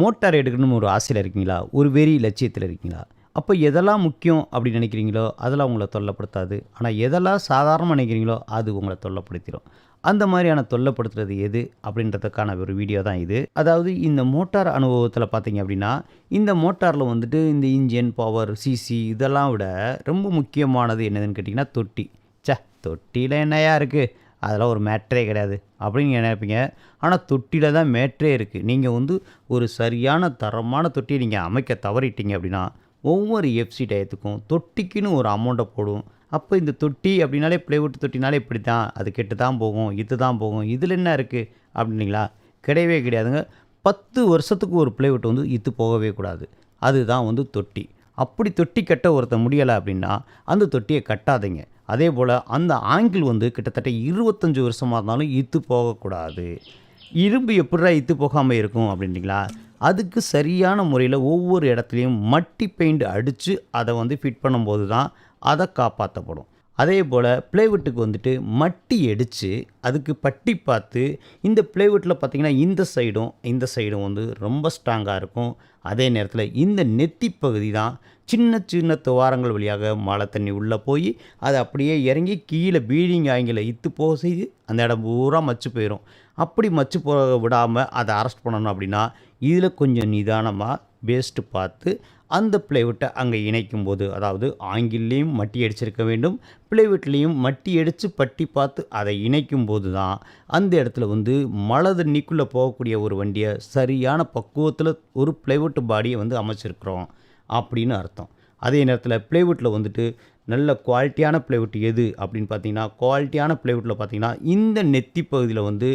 Motor எடுக்கணும்னு ஒரு ஆசையில் இருக்கீங்களா? ஒரு வெறி லட்சியத்தில் இருக்கீங்களா? அப்போ எதெல்லாம் முக்கியம் அப்படின்னு நினைக்கிறீங்களோ அதெல்லாம் உங்களை தொல்லைப்படுத்தாது. ஆனால் எதெல்லாம் சாதாரணமாக நினைக்கிறீங்களோ அது உங்களை தொல்லைப்படுத்திடும் அந்த மாதிரியான தொல்லைப்படுத்துறது எது அப்படின்றதுக்கான ஒரு வீடியோ தான் இது. அதாவது இந்த மோட்டார் அனுபவத்தில் பார்த்தீங்க அப்படின்னா இந்த மோட்டாரில் வந்துட்டு இந்த இன்ஜின் பவர் சிசி இதெல்லாம் விட ரொம்ப முக்கியமானது என்னதுன்னு கேட்டிங்கன்னா தொட்டி. ச்சே தொட்டியில் என்னையா இருக்குது அதெல்லாம் ஒரு மேட்ரே கிடையாது அப்படின்னு நினைப்பீங்க. ஆனால் தொட்டியில் தான் மேட்ரே இருக்குது நீங்கள் வந்து ஒரு சரியான தரமான தொட்டியை நீங்கள் அமைக்க தவறிட்டீங்க அப்படின்னா ஒவ்வொரு எஃப்சி டயத்துக்கும் தொட்டிக்குன்னு ஒரு அமௌண்ட்டை போடும். அப்போ இந்த தொட்டி அப்படின்னாலே ப்ளைவுட் தொட்டினாலே இப்படி தான் அது கெட்டு தான் போகும் இது தான் போகும் இதில் என்ன இருக்குது அப்படின்னீங்களா? கிடையவே கிடையாதுங்க. பத்து வருஷத்துக்கு ஒரு ப்ளைவுட் வந்து இத்து போகவே கூடாது. அதுதான் வந்து தொட்டி. அப்படி தொட்டி கட்ட ஒருத்தன் முடியலை அப்படின்னா அந்த தொட்டியை கட்டாதீங்க. அதே போல் அந்த ஆங்கிள் வந்து கிட்டத்தட்ட இருபத்தஞ்சி வருஷமாக இருந்தாலும் இத்து போகக்கூடாது. இரும்பு எப்படா இத்து போகாமல் இருக்கும் அப்படின்றீங்களா? அதுக்கு சரியான முறையில் ஒவ்வொரு இடத்துலையும் மட்டி பெயிண்ட் அடித்து அதை வந்து ஃபிட் பண்ணும்போது தான் அதை காப்பாற்றப்படும் அதே போல் ப்ளைவுட்டுக்கு வந்துட்டு மட்டி அடித்து அதுக்கு பட்டி பார்த்து இந்த ப்ளைவுட்டில் பார்த்திங்கன்னா இந்த சைடும் இந்த சைடும் வந்து ரொம்ப ஸ்ட்ராங்காக இருக்கும். அதே நேரத்தில் இந்த நெத்தி பகுதி தான் சின்ன சின்ன துவாரங்கள் வழியாக மழை தண்ணி உள்ளே போய் அது அப்படியே இறங்கி கீழே பீடிங் ஆங்கில இத்து போக செய்து அந்த இடம் பூரா மச்சு போயிடும் அப்படி மச்சு போக விடாமல் அதை அரெஸ்ட் பண்ணணும் அப்படின்னா இதில் கொஞ்சம் நிதானமாக பேஸ்ட்டு பார்த்து அந்த பிளைவுட்டை அங்கே இணைக்கும் போது அதாவது ஆங்கிலேயும் மட்டி அடிச்சிருக்க வேண்டும் பிளைவுட்லேயும் மட்டி அடித்து பட்டி பார்த்து அதை இணைக்கும் போது தான் அந்த இடத்துல வந்து மழை தண்ணிக்குள்ளே போகக்கூடிய ஒரு வண்டியை சரியான பக்குவத்தில் ஒரு பிளைவுட் பாடியை வந்து அமைச்சிருக்கிறோம் அப்படின்னு அர்த்தம். அதே நேரத்தில் ப்ளைவுட்டில் வந்துட்டு நல்ல குவாலிட்டியான பிளைவுட் எது அப்படின்னு பார்த்தீங்கன்னா குவாலிட்டியான ப்ளைவுட்டில் பார்த்தீங்கன்னா இந்த நெத்தி பகுதியில் வந்து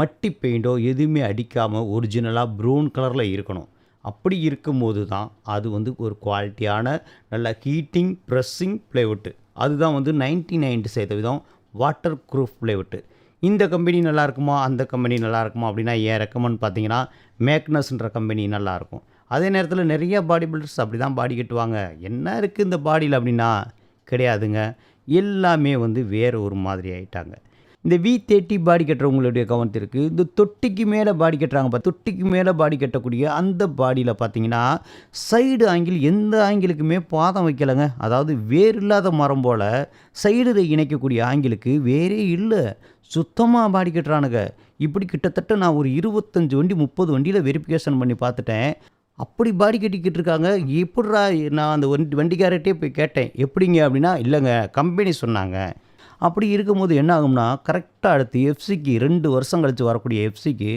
மட்டி பெயிண்டோ எதுவுமே அடிக்காமல் ஒரிஜினலாக ப்ரௌன் கலரில் இருக்கணும். அப்படி இருக்கும்போது தான் அது வந்து ஒரு குவாலிட்டியான நல்ல ஹீட்டிங் ப்ரெஸ்ஸிங் ப்ளைவுட்டு அதுதான் வந்து நைன்டி நைன்டி சதவீதம் வாட்டர் ப்ரூஃப் ப்ளைவுட்டு இந்த கம்பெனி நல்லா இருக்குமா? அந்த கம்பெனி நல்லா இருக்குமா? அப்படின்னா ஏன் ரெக்கமெண்ட் பார்த்தீங்கன்னா மேக்னஸ்ன்ற கம்பெனி நல்லாயிருக்கும் அதே நேரத்தில் நிறைய பாடி பில்டர்ஸ் அப்படி தான் பாடி கட்டுவாங்க. என்ன இருக்குது இந்த பாடியில் அப்படின்னா கிடையாதுங்க. எல்லாமே வந்து வேறு ஒரு மாதிரி ஆகிட்டாங்க இந்த வி தேர்ட்டி பாடி கட்டுறவங்களுடைய கவனத்திற்கு இந்த தொட்டிக்கு மேலே பாடி கட்டுறாங்க பார்த்து தொட்டிக்கு மேலே பாடி கட்டக்கூடிய அந்த பாடியில் பார்த்தீங்கன்னா சைடு ஆங்கிள் எந்த ஆங்கிலுக்குமே பாதம் வைக்கலைங்க. அதாவது வேர் இல்லாத மரம் போல் சைடு இணைக்கக்கூடிய ஆங்கிலுக்கு வேறே இல்லை. சுத்தமாக பாடி கட்டுறானுங்க. இப்படி கிட்டத்தட்ட நான் ஒரு இருபத்தஞ்சி வண்டி முப்பது வண்டியில் வெரிஃபிகேஷன் பண்ணி பார்த்துட்டேன் அப்படி பாடி கட்டிக்கிட்டு இருக்காங்க. எப்படிரா நான் அந்த வண்டி வண்டிக்காரர்கிட்டே போய் கேட்டேன். எப்படிங்க அப்படின்னா இல்லைங்க கம்பெனி சொன்னாங்க. அப்படி இருக்கும்போது என்ன ஆகும்னா கரெக்டாக அடுத்து எஃப்சிக்கு ரெண்டு வருஷம் கழித்து வரக்கூடிய எஃப்சிக்கு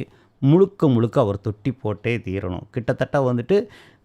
முழுக்க முழுக்க அவர் தொட்டி போட்டே தீரணும். கிட்டத்தட்ட வந்துட்டு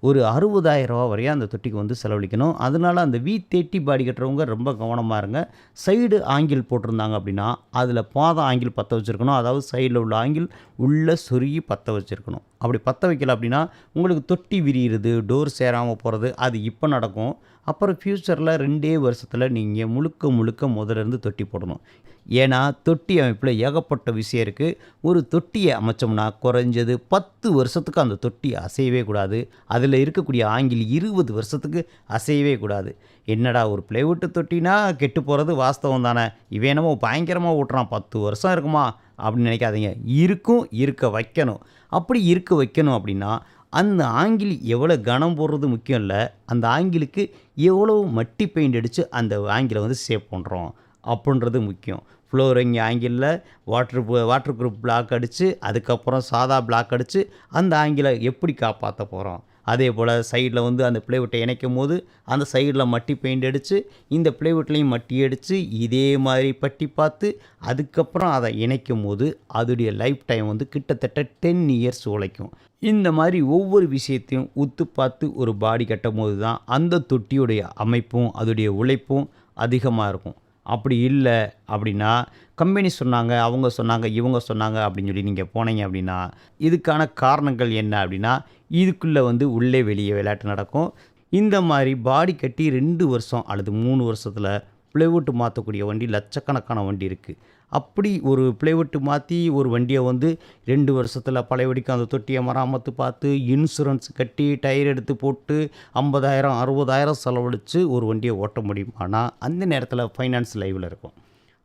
ஒரு அறுபதாயிரம் ரூபா வரையும் அந்த தொட்டிக்கு வந்து செலவழிக்கணும். அதனால அந்த வி தேர்ட்டி பாடி கட்டுறவங்க ரொம்ப கவனமாக இருங்க. சைடு ஆங்கிள் போட்டிருந்தாங்க அப்படின்னா அதில் பாதம் ஆங்கிள் பற்ற வச்சுருக்கணும். அதாவது சைடில் உள்ள ஆங்கிள் உள்ளே சொருகி பற்ற வச்சுருக்கணும். அப்படி பற்ற வைக்கல அப்படின்னா உங்களுக்கு தொட்டி விரியிறது டோர் சேராமல் போகிறது அது இப்போ நடக்கும். அப்புறம் ஃப்யூச்சரில் ரெண்டே வருஷத்தில் நீங்கள் முழுக்க முழுக்க முதலிருந்து தொட்டி போடணும். ஏன்னா தொட்டி அமைப்பில் ஏகப்பட்ட விஷயம் இருக்குது ஒரு தொட்டியை அமைச்சோம்னா குறைஞ்சது பத்து வருஷத்துக்கு அந்த தொட்டி அசையவே கூடாது. அதில் இருக்கக்கூடிய ஆங்கில் இருபது வருஷத்துக்கு அசையவே கூடாது. என்னடா ஒரு பிளைவுட்டு தொட்டினா கெட்டு போகிறது வாஸ்தவம் தானே? இவன் என்னமோ பயங்கரமாக ஓட்டுறான். பத்து வருஷம் இருக்குமா? அப்படின்னு நினைக்காதீங்க. இருக்கும் இருக்க வைக்கணும். அப்படி இருக்க வைக்கணும் அப்படின்னா அந்த ஆங்கில் எவ்வளோ கனம் போடுறது முக்கியம் இல்லை. அந்த ஆங்கிலுக்கு எவ்வளோ மட்டி பெயிண்ட் அடித்து அந்த ஆங்கிலை வந்து சேவ் பண்ணுறோம் அப்படின்றது முக்கியம். ஃப்ளோரிங் ஆங்கிளில் வாட்ரு வாட்டர் குரூப் பிளாக் அடித்து அதுக்கப்புறம் சாதா பிளாக் அடித்து அந்த ஆங்கிளை எப்படி காப்பாற்ற போகிறோம் அதே போல் சைடில் வந்து அந்த பிளேவுட்டை இணைக்கும் போது அந்த சைடில் மட்டி பெயிண்ட் அடித்து இந்த பிளேவுட்லேயும் மட்டி அடித்து இதே மாதிரி பட்டி பார்த்து அதுக்கப்புறம் அதை இணைக்கும் போது அதோடைய லைஃப் டைம் வந்து கிட்டத்தட்ட டென் இயர்ஸ் உழைக்கும். இந்த மாதிரி ஒவ்வொரு விஷயத்தையும் உத்து பார்த்து ஒரு பாடி கட்டும் போது தான் அந்த தொட்டியுடைய அமைப்பும் அதோடைய உழைப்பும் அதிகமாக இருக்கும். அப்படி இல்லை அப்படின்னா கம்பெனி சொன்னாங்க அவங்க சொன்னாங்க இவங்க சொன்னாங்க அப்படின்னு சொல்லி நீங்கள் போனீங்க அப்படின்னா இதுக்கான காரணங்கள் என்ன அப்படின்னா இதுக்குள்ளே வந்து உள்ளே வெளியே விளையாட்டு நடக்கும். இந்த மாதிரி பாடி கட்டி ரெண்டு வருஷம் அல்லது மூணு வருஷத்தில் ப்ளைவுட் மாற்றக்கூடிய வண்டி லட்சக்கணக்கான வண்டி இருக்குது அப்படி ஒரு ப்ளைவுட்டு மாற்றி ஒரு வண்டியை வந்து ரெண்டு வருஷத்தில் பழையபடிக்கு அந்த தொட்டியை மராமத்து பார்த்து இன்சூரன்ஸ் கட்டி டயர் எடுத்து போட்டு ஐம்பதாயிரம் அறுபதாயிரம் செலவழித்து ஒரு வண்டியை ஓட்ட முடியும். ஆனால் அந்த நேரத்தில் ஃபைனான்ஸ் லைவில் இருக்கும்.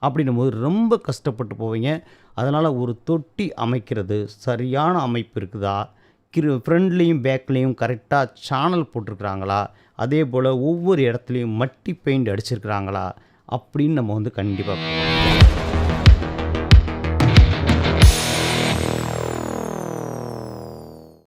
அப்படின்னும் போது ரொம்ப கஷ்டப்பட்டு போவீங்க. அதனால் ஒரு தொட்டி அமைக்கிறது சரியான அமைப்பு இருக்குதா? கிரு ஃப்ரண்ட்லேயும் பேக்லேயும் கரெக்டாக சேனல் போட்டிருக்கிறாங்களா? அதே போல் ஒவ்வொரு இடத்துலையும் மட்டி பெயிண்ட் அடிச்சிருக்கிறாங்களா? அப்படின்னு நம்ம வந்து கண்டிப்பாக